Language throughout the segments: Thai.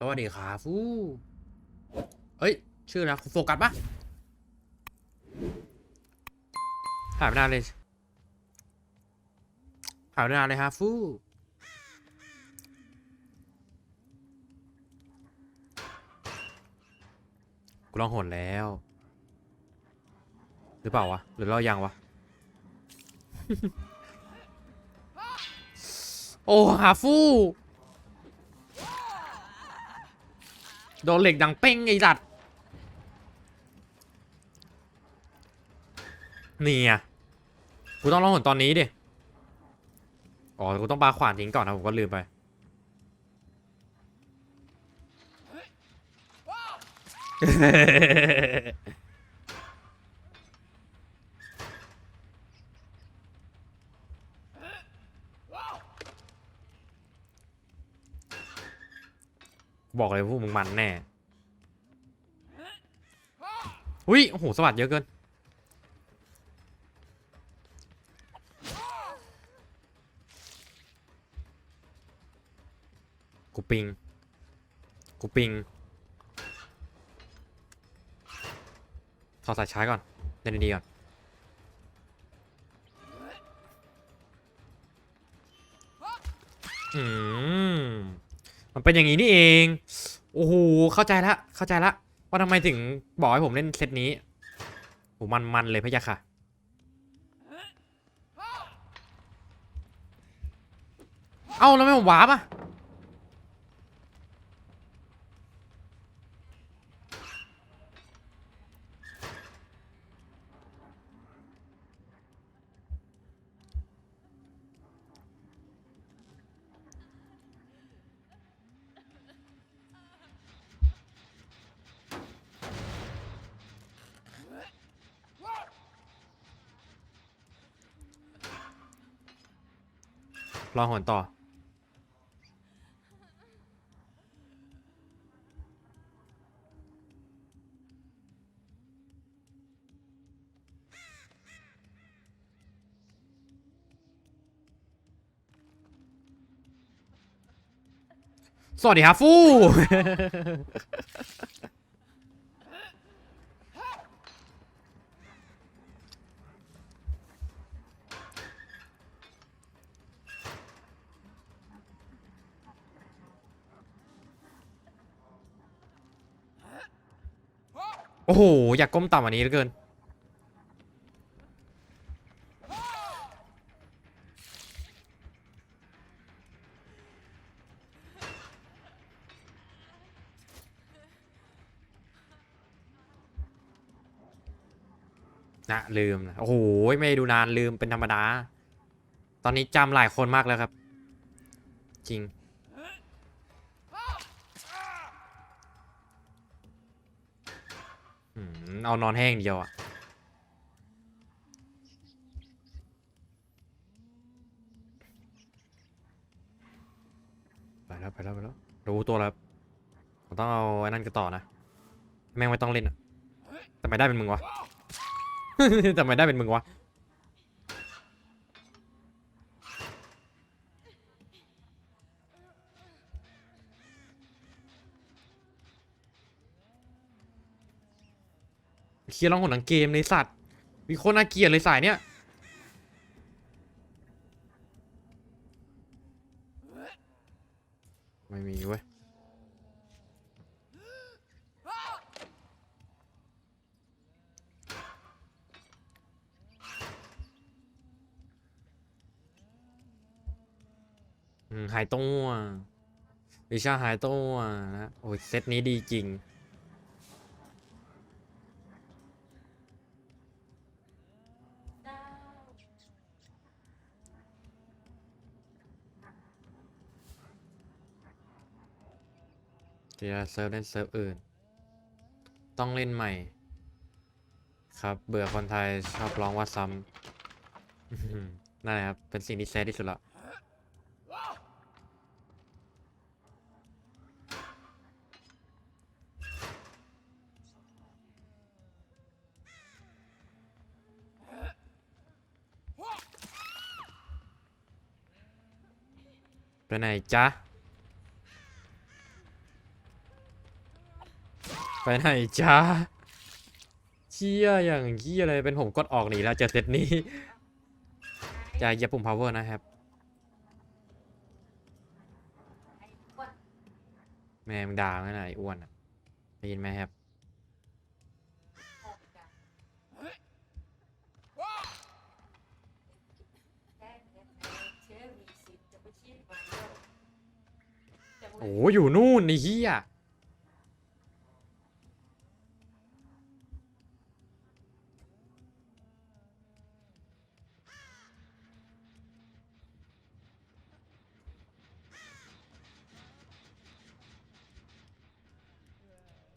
สวัสดีครับฟูเอ้ย ชื่ออะไรโฟกัสปะหายไปนานเลยหายไปนานเลยฮะฟูกูลองหนแล้ว หรือเปล่าวะ หรือเรายังวะ โอ้หาฟู โดนเหล็กดังเป้งไอ้สัตว์นี่อะกูต้องร้องหนตอนนี้ดิ อ๋อ กูต้องปาขวานทิ้งก่อนนะผมก็ลืมไป บอกเลยพวกมึงมันแน่อุ้ยโอ้โหสวัสดเยอะเกินกูปิงกูปิงถอดสายชาร์จก่อนเล่นดีๆก่อนอืม มันเป็นอย่างนี้นี่เอง โอ้โห เข้าใจละ เข้าใจละ ว่าทำไมถึงบอกให้ผมเล่นเซตนี้โหมันมันเลยพะยะค่ะ เอ้าแล้วไม่ผมวาร์ปอะ รอหอนต่อ สวัสดีครับฟู โอ้โห อยากก้มต่ำกว่านี้เหลือเกิน นะลืมนะโอ้โห ไม่ดูนานลืมเป็นธรรมดา ตอนนี้จำหลายคนมากแล้วครับ จริง อืม เอานอนแห้งเดียวอะไปแล้วไปแล้วไปแล้วรู้ตัวแล้วผมต้องเอาไอ้นั่นกันต่อนะ แม่งไม่ต้องเล่นอะแต่ไม่ได้เป็นมึงวะแต่ไม่ได้เป็นมึงวะ เคลียร์ร้องหนหนังเกมในสัตว์มีคนน่าเกลียดเลยสายเนี้ยไม่มีเว้ยหายตัววิชาหายตัวนะโอ้ยเซตนี้ดีจริง เดี๋ยวเซิร์ฟเล่นเซิร์ฟอื่น ต้องเล่นใหม่ ครับเบื่อคนไทยชอบร้องว่าซ้ำนั่นแหละครับ เป็นสิ่งที่แซดที่สุดละไปไหนจ๊ะ ไปไหนจ้าเชี่ยอย่างเชี่ยอะไรเป็นผมกดออกหนีแล้วเจอเซตนี้อย่าเหยียบปุ่ม power นะครับ แม่มึงด่าไม่ไหนอ้วนอะได้ยินไหมครับโอ้อยู่นู่นไอ้เหี้ย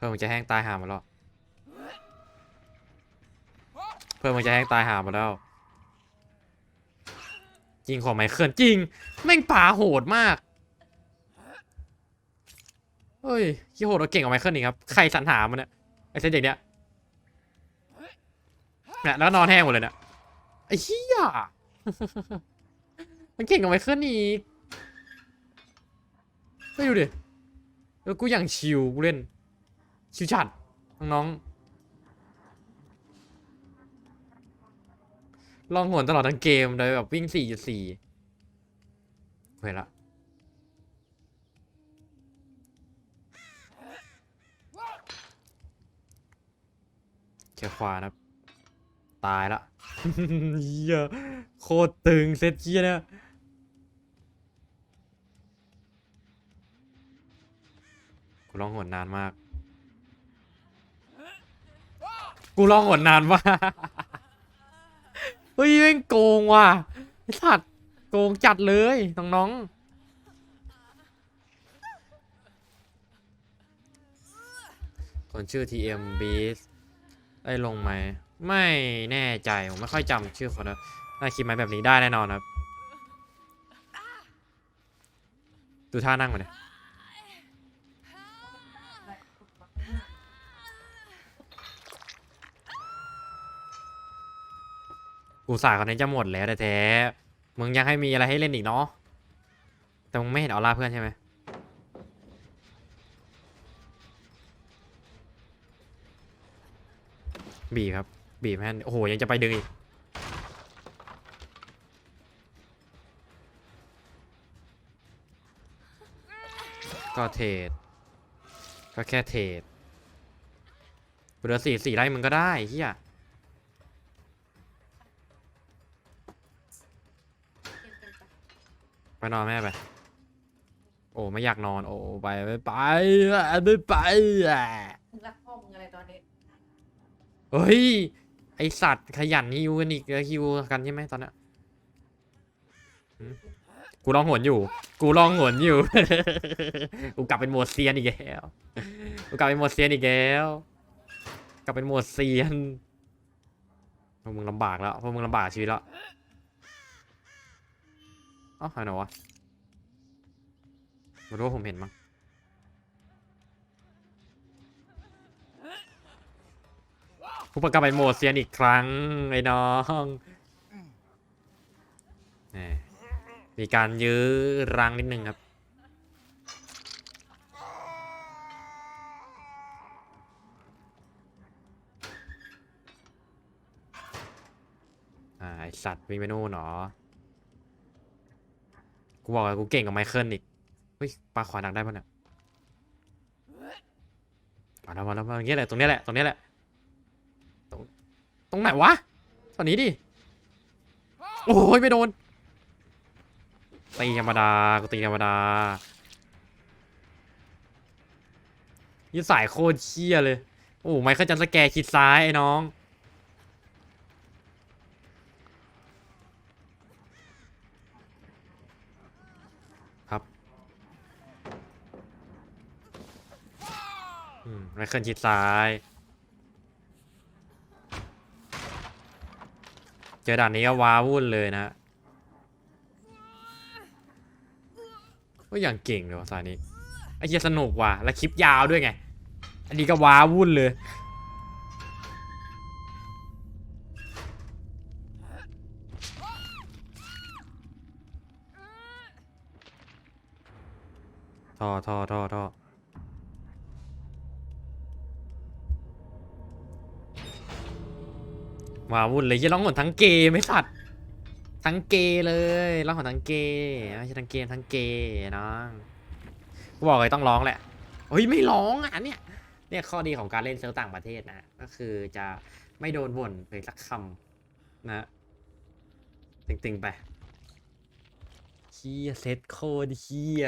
เพื่อนมึงจะแห้งตายหาหมดแล้ว เพื่อนมึงจะแห้งตายหาหมดแล้วจริงของไมเคิลจริง แม่งป่าโหดมากเฮ้ยขี้โหดเราเก่งกว่าไมเคิลอีกครับ ใครสรรหามันเนี่ยไอ้เซนเด็กเนี้ยเนี่ยแล้วนอนแห้งหมดเลยเนี่ยไอ้เหี้ยมันเก่งกว่าไมเคิลอีกไม่ดูดิแล้วกูอย่างชิวกูเล่น ชิวจัดน้องลองหวนตลอดทั้งเกมโดยแบบวิ่ง 4.4เห็นละเชียร์ขวานะครับตายละเหี้ยโคตรตึงเซตเชียเนี่ยกูร้องหวนนานมาก กูร้องหวนนานมากเฮ้ยแม่งโกงว่ะไอ้สัตว์โกงจัดเลยน้องๆคนชื่อ TM Beast ได้ลงไหม ไม่แน่ใจ ผมไม่ค่อยจำชื่อคนนะน่าคิดไหมแบบนี้ได้แน่นอนครับ ดูท่านั่งมาเนี่ย กูสาคนนี้จะหมดแล้วแต่แท้มึงยังให้มีอะไรให้เล่นอีกเนาะแต่มึงไม่เห็นออร่าเพื่อนใช่ไหมบีบครับ บีบให้โอ้โห ยังจะไปดึงอีก ก็เทรดก็แค่เทรดเหลือสี่สี่ไร่มึงก็ได้เฮีย นอนแม่ไป โอ้ไม่อยากนอน โอ้ไปไม่ไปไม่ไปอะมึงรักพ่อมึงอะไรตอนนี้เฮ้ย ไอสัตว์ขยันฮิวกันอีกแล้วฮิวกันใช่ไหมตอนเนี้ยหืมกูลองหวนอยู่ กูลองหวนอยู่ กูกลับเป็นโหมดเซียนอีกแล้ว กูกลับเป็นโหมดเซียนอีกแล้ว กลับเป็นโหมดเซียนพวกมึงลำบากแล้วพวกมึงลำบากชีวิตแล้ว อ้าหายไหนวะไม่รู้ว่าผมเห็นมั้งผู้ประกาศเป็นโหมดเซียนอีกครั้ง ไอ้น้องมมีการยื้อรังนิดนึงครับ อ่า ไอสัตว์วิ่งไปนู่นเหรอ กูบอกเลยกูเก่งกว่าไมเคิลอีกเฮ้ยปลาขวาหนักได้ปะเนี่ยมาแล้วมาแล้วมาอย่างเงี้ยแหละตรงเนี้ยแหละตรงเนี้ยแหละตรงไหนวะตอนนี้ดิโอ้ยไม่โดนตีธรรมดากูตีธรรมดายี่สายโคตรเชี่ยเลย โอ้ไมเคิลจันสแกร์คิดซ้ายไอ้น้อง ครับอืม ไม่เคิลชิดซ้าย เจอด่านนี้ก็ว้าวุ่นเลยนะก็อย่างเก่งเลยว่ะสายนี้ไอ้เหี้ยสนุกว่ะและคลิปยาวด้วยไง อันนี้ก็ว้าวุ่นเลยท่อท่อท่อท่อ มาวุ่นเลยยี่ร้องหมดทั้งเกมไม่สัตว์ทั้งเกย์เลยร้องหมดทั้งเกย์ไม่ใช่ทั้งเกมทั้งเกย์น้องกูบอกเลยต้องร้องแหละเฮ้ยไม่ร้องอะเนี่ยเนี่ยข้อดีของการเล่นเซิร์ฟต่างประเทศนะก็คือจะไม่โดนบ่นเลยสักคำนะตึงๆไปเฮียเซ็ตโคตรเฮีย